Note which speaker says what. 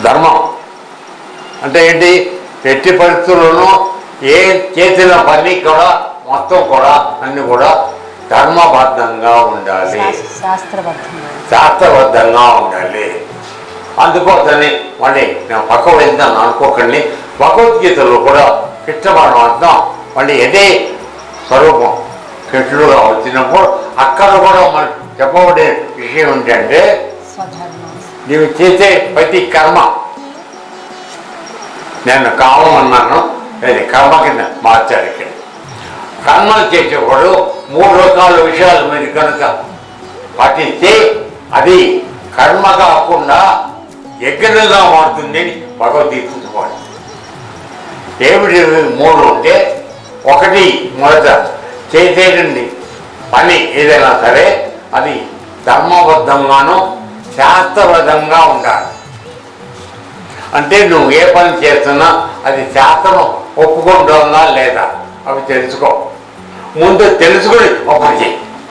Speaker 1: ధర్మం. అంటే ఏంటి? ఎట్టి పరిస్థితుల్లోనూ ఏ చేసిన పని కూడా మొత్తం కూడా అన్ని కూడా ధర్మబద్ధంగా ఉండాలి.
Speaker 2: శాస్- శాస్త్రబద్ధంగా
Speaker 1: ఉండాలి. అందుకోసమని మళ్ళీ నేను పక్క వెళ్తాను అనుకోకండి. భగవద్గీతలో కూడా కృష్ణ పరమాత్మ మళ్ళీ ఎదే స్వరూపం కృష్ణుడుగా వచ్చినప్పుడు అక్కడ కూడా మనకు చెప్పబడే విషయం ఏంటంటే నీవు చేసే ప్రతి కర్మ. నేను కామం అన్నాను. అది కర్మ కింద మార్చారు ఇక్కడ. కర్మలు చేసేవాడు మూడు రకాల విషయాలు మీరు కనుక పాటిస్తే అది కర్మ కాకుండా యజ్ఞంగా మారుతుంది అని భగవద్గీత వాడు ఏమిటి మూడు అంటే ఒకటి మొదట చేసేటండి పని ఏదైనా సరే అది ధర్మబద్ధంగాను శాస్త్రబద్ధంగా ఉండాలి. అంటే నువ్వు ఏ పని చేస్తున్నా అది శాస్త్రం ఒప్పుకుంటుందా లేదా? అవి తెలుసుకో. ముందు తెలుసుకుని